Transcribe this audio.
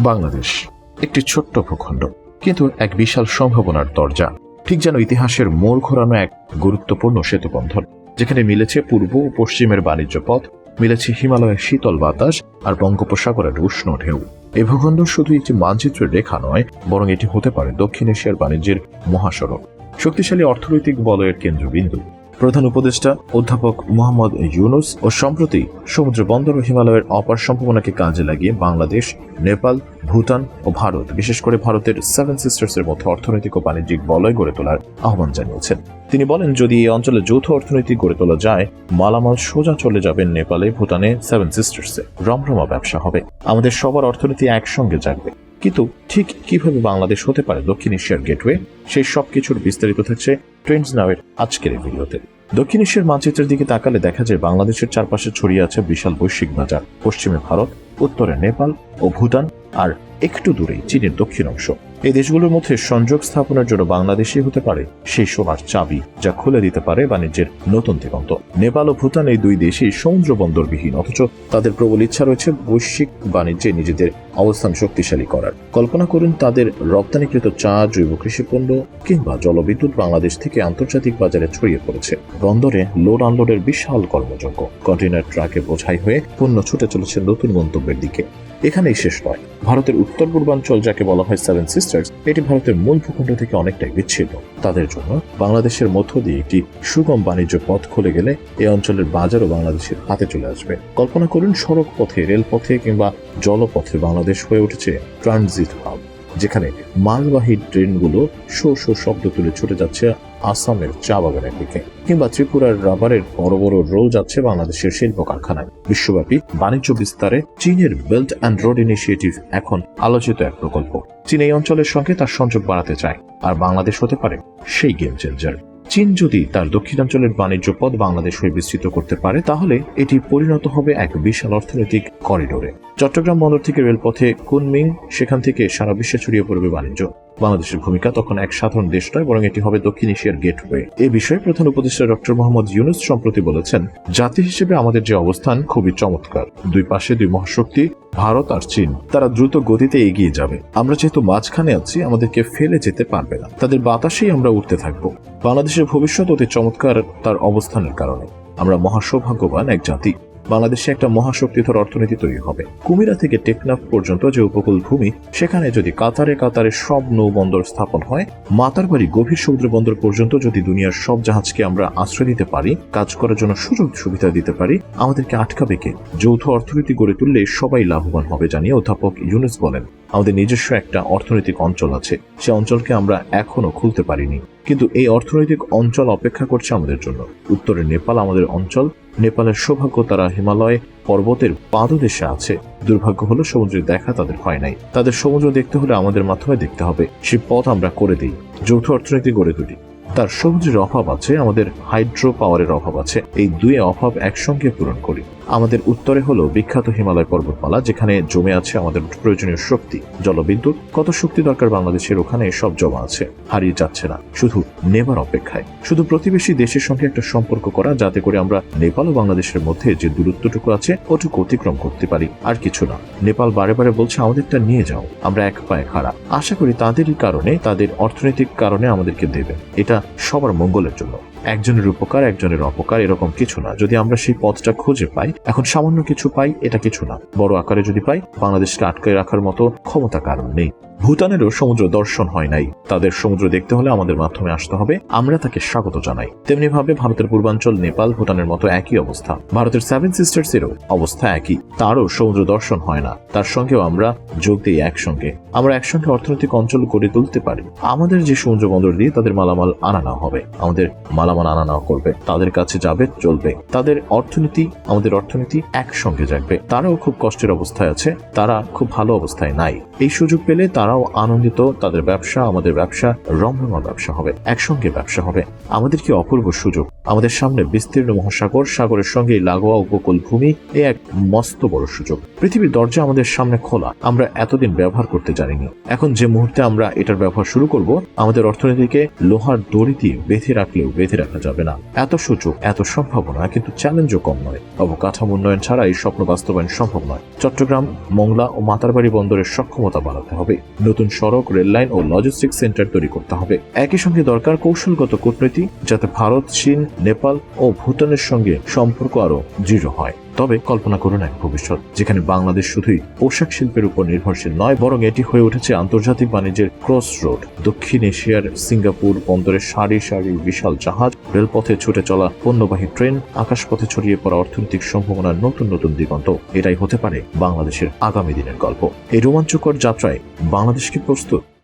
বাংলাদেশ। একটি ছোট্ট ভূখণ্ড, কিন্তু এক বিশাল সম্ভাবনার দরজা। ঠিক যেন ইতিহাসের মোড় ঘোরানো এক গুরুত্বপূর্ণ সেতুবন্ধন, যেখানে মিলেছে পূর্ব ও পশ্চিমের বাণিজ্য পথ, মিলেছে হিমালয়ের শীতল বাতাস আর বঙ্গোপসাগরের উষ্ণ ঢেউ। এ ভূখণ্ড শুধু একটি মানচিত্রের রেখা নয়, বরং এটি হতে পারে দক্ষিণ এশিয়ার বাণিজ্যের মহাসড়ক। শক্তিশালী অর্থনৈতিক বলয়ের কেন্দ্রবিন্দু। প্রধান উপদেষ্টা অধ্যাপক মোহাম্মদ ইউনুস ও সম্প্রতি সমুদ্র বন্দর ও হিমালয়ের অপার সম্ভাবনাকে কাজে লাগিয়ে বাংলাদেশ, নেপাল, ভুটান ও ভারত, বিশেষ করে ভারতের সেভেন সিস্টার্সের মধ্যে অর্থনৈতিক ও বাণিজ্যিক বলয় গড়ে তোলার আহ্বান জানিয়েছেন। তিনি বলেন, যদি এই অঞ্চলে যৌথ অর্থনীতি গড়ে তোলা যায়, মালামাল সোজা চলে যাবেন নেপালে, ভুটানে সেভেন সিস্টার্সে রমরমা ব্যবসা হবে। আমাদের সবার অর্থনীতি একসঙ্গে জাগবে কিন্তু ঠিক কীভাবে বাংলাদেশ হতে পারে দক্ষিণ এশিয়ার গেটওয়ে, সেই সব কিছুর বিস্তারিত থাকছে ট্রেন্ডস নাওয়ের আজকের এই ভিডিওতে। দক্ষিণ এশিয়ার মানচিত্রের দিকে তাকালে দেখা যায় বাংলাদেশের চারপাশে ছড়িয়ে আছে বিশাল বৈশ্বিক বাজার, পশ্চিমে ভারত, উত্তরে নেপাল ও ভুটান, আর একটু দূরেই চীনের দক্ষিণ অংশ। এই দেশগুলোর মধ্যে সংযোগ স্থাপনের জন্য বাংলাদেশই হতে পারে সেই সোনার চাবি, যা খুলে দিতে পারে বাণিজ্যের নতুন দিগন্ত। নেপাল ও ভুটান এই দুই দেশই সমুদ্র বন্দরবিহীন, অথচ তাদের প্রবল ইচ্ছা রয়েছে বৈশ্বিক বাণিজ্যে নিজেদের অবস্থান শক্তিশালী করার। কল্পনা করুন তাদের রপ্তানিকৃত চা, জৈব কৃষিপণ্য কিংবা জলবিদ্যুৎ বাংলাদেশ থেকে আন্তর্জাতিক বাজারে ছড়িয়ে পড়েছে। বন্দরে লোড আনলোডের বিশাল কর্মযজ্ঞ। কন্টেনার ট্রাকে বোঝাই হয়ে পণ্য ছুটে চলেছে নতুন গন্তব্যের দিকে। এখানেই শেষ নয়। ভারতের উত্তর পূর্বাঞ্চল, যাকে বলা হয় সেভেন সিস্টার্স এটি ভারতের মূল ভূখণ্ড থেকে অনেকটাই বিচ্ছিন্ন। তাদের জন্য বাংলাদেশের মধ্য দিয়ে একটি সুগম বাণিজ্য পথ খুলে গেলে এ অঞ্চলের বাজারও বাংলাদেশের হাতে চলে আসবে। কল্পনা করুন সড়ক পথে রেলপথে কিংবা জলপথে বাংলাদেশ হয়ে উঠেছে ট্রানজিট হাব, যেখানে মালবাহী ট্রেনগুলো শো শো শব্দ তুলে ছুটে যাচ্ছে আসামের চা বাগানের দিকে, কিংবা ত্রিপুরার রাবারের বড় বড় রোল যাচ্ছে বাংলাদেশের শিল্প কারখানায় বিশ্বব্যাপী বাণিজ্য বিস্তারে চীনের বেল্ট অ্যান্ড রোড ইনিশিয়েটিভ এখন আলোচিত এক প্রকল্প। চীন এই অঞ্চলের সঙ্গে তার সংযোগ বাড়াতে চায়, আর বাংলাদেশ হতে পারে সেই গেম চেঞ্জার। চীন যদি তার দক্ষিণাঞ্চলের বাণিজ্য পথ বাংলাদেশ হয়ে বিস্তৃত করতে পারে, তাহলে এটি পরিণত হবে এক বিশাল অর্থনৈতিক করিডোরে। চট্টগ্রাম বন্দর থেকে রেলপথে কুনমিং, সেখান থেকে সারা বিশ্বে ছড়িয়ে পড়বে বাণিজ্য। বাংলাদেশের ভূমিকা তখন এক সাধারণ দেশ নয়, বরং এটি হবে দক্ষিণ এশিয়ার গেটওয়ে। এ বিষয়ে প্রধান উপদেষ্টা ডক্টর মোহাম্মদ ইউনুস সম্প্রতি বলেছেন, জাতি হিসেবে আমাদের যে অবস্থান খুবই চমৎকার। দুই পাশে দুই মহাশক্তি, ভারত আর চীন, তারা দ্রুত গতিতে এগিয়ে যাবে। আমরা যেহেতু মাঝখানে আছি, আমাদেরকে ফেলে যেতে পারবে না। তাদের বাতাসেই আমরা উঠতে থাকব। বাংলাদেশের ভবিষ্যৎ অতি চমৎকার তার অবস্থানের কারণে। আমরা মহাসৌভাগ্যবান এক জাতি। বাংলাদেশে একটা মহাশক্তিধর অর্থনীতি তৈরি হবে। কুমিরা থেকে টেকনাফ পর্যন্ত যে উপকূল ভূমি, সেখানে যদি কাতারে কাতারে সব নৌবন্দর স্থাপন হয় মাতারবাড়ি গভীর সমুদ্র বন্দর পর্যন্ত যদি দুনিয়ার সব জাহাজকে আমরা আশ্রয় দিতে পারি, কাজ করার জন্য সুযোগ সুবিধা দিতে পারি, আমাদেরকে আটকাবে কে? যৌথ অর্থনীতি গড়ে তুললে সবাই লাভবান হবে, জানিয়ে অধ্যাপক ইউনুস বলেন। আমাদের নিজস্ব একটা অর্থনৈতিক অঞ্চল আছে। সে অঞ্চলকে আমরা এখনও খুলতে পারিনি। কিন্তু এই অর্থনৈতিক অঞ্চল অপেক্ষা করছে আমাদের জন্য। উত্তরে নেপাল আমাদের অঞ্চল। নেপালের সৌভাগ্য তারা হিমালয় পর্বতের পাদদেশে আছে। দুর্ভাগ্য হলো সমুদ্রের দেখা তাদের হয় নাই। তাদের সমুদ্র দেখতে হলে আমাদের মাধ্যমে দেখতে হবে। সে পথ আমরা করে দিই। যৌথ অর্থনীতি গড়ে তুলি। তার সমুদ্রের অভাব আছে, আমাদের হাইড্রো পাওয়ারের অভাব আছে। এই দুই অভাব একসঙ্গে পূরণ করি। আমাদের উত্তরে হলো বিখ্যাত হিমালয় পর্বতমালা, যেখানে জমে আছে আমাদের প্রয়োজনীয় শক্তি, জলবিদ্যুৎ। কত শক্তি দরকার বাংলাদেশের ওখানে, সব জমা আছে। হারিয়ে যাচ্ছে না। শুধু নেবার অপেক্ষায়। শুধু প্রতিবেশী দেশের সঙ্গে একটা সম্পর্ক করা, যাতে করে আমরা নেপাল ও বাংলাদেশের মধ্যে যে দূরত্বটুকু আছে, ওটুকু অতিক্রম করতে পারি। আর কিছু না। নেপাল বারে বারে বলছে, আমাদেরটা নিয়ে যাও। আমরা এক পায়ে খাড়া। আশা করি তাদেরই কারণে, তাদের অর্থনৈতিক কারণে আমাদেরকে দেবে। এটা সবার মঙ্গলের জন্য। একজনের উপকার, একজনের অপকার, এরকম কিছু না। যদি আমরা সেই পথটা খুঁজে পাই, এখন সামান্য কিছু পাই, এটা কিছু না। বড় আকারে যদি পাই, বাংলাদেশকে আটকে রাখার মতো ক্ষমতা কারণ নেই। ভুটানেরও সমুদ্র দর্শন হয় নাই। তাদের সমুদ্র দেখতে হলে আমাদের মাধ্যমে আসতে হবে। আমরা তাকে স্বাগত জানাই। তেমনি ভাবে ভারতের পূর্বাঞ্চল, নেপাল, ভুটানের মতো একই অবস্থা। ভারতের সেভেন সিস্টার্স এরও অবস্থা একই। তারও সমুদ্র দর্শন হয় না। তার সঙ্গেও আমরা যোগ দিই একসঙ্গে। আমরা একসঙ্গে অর্থনৈতিক অঞ্চল গড়ে তুলতে পারি। আমাদের যে সমুদ্র বন্দর দিয়ে তাদের মালামাল আনানো হবে। আমাদের মালামাল আনা নেওয়া করবে, তাদের কাছে যাবে, চলবে। তাদের অর্থনীতি আমাদের অর্থনীতি একসঙ্গে যাবে। তারাও খুব কষ্টের অবস্থায় আছে, তারা খুব ভালো অবস্থায় নাই। এই সুযোগ পেলে তারাও আনন্দিত, তাদের ব্যবসা, আমাদের ব্যবসা, রমরমা ব্যবসা হবে, একসঙ্গে ব্যবসা হবে। আমাদের কি অপূর্ব সুযোগ? আমাদের সামনে বিস্তীর্ণ মহাসাগর, সাগরের সঙ্গে লাগোয়া উপকূল ভূমি এ এক মস্ত বড় সুযোগ। পৃথিবীর দরজা আমাদের সামনে খোলা, আমরা এতদিন ব্যবহার করতে জানিনি। এখন যে মুহূর্তে আমরা এটার ব্যবহার শুরু করব, আমাদের অর্থনীতিকে লোহার দড়ি দিয়ে বেঁধে রাখলেও বেঁধে রাখা যাবে না। এত সুযোগ, এত সম্ভাবনা, কিন্তু চ্যালেঞ্জও কম নয়। অবকাঠামো উন্নয়ন ছাড়া এই স্বপ্ন বাস্তবায়ন সম্ভব নয়। চট্টগ্রাম, মংলা ও মাতারবাড়ি বন্দরের সক্ষমতা বাড়াতে হবে। নতুন সড়ক, রেললাইন ও লজিস্টিক সেন্টার তৈরি করতে হবে। একই সঙ্গে দরকার কৌশলগত কূটনীতি, যাতে ভারত, চীন নেপাল ও ভুটানের সঙ্গে সম্পর্ক আরও দৃঢ় হয়। তবে কল্পনা করুন এক ভবিষ্যৎ, যেখানে বাংলাদেশ শুধুই পোশাক শিল্পের উপর নির্ভরশীল নয়, বরং এটি হয়ে উঠেছে আন্তর্জাতিক বাণিজ্যের ক্রস রোড দক্ষিণ এশিয়ার সিঙ্গাপুর বন্দরের সারি সারি বিশাল জাহাজ, রেলপথে ছুটে চলা পণ্যবাহী ট্রেন, আকাশপথে ছড়িয়ে পড়া অর্থনৈতিক সম্ভাবনার নতুন নতুন দিগন্ত। এটাই হতে পারে বাংলাদেশের আগামী দিনের গল্প। এই রোমাঞ্চকর যাত্রায় বাংলাদেশ কি প্রস্তুত?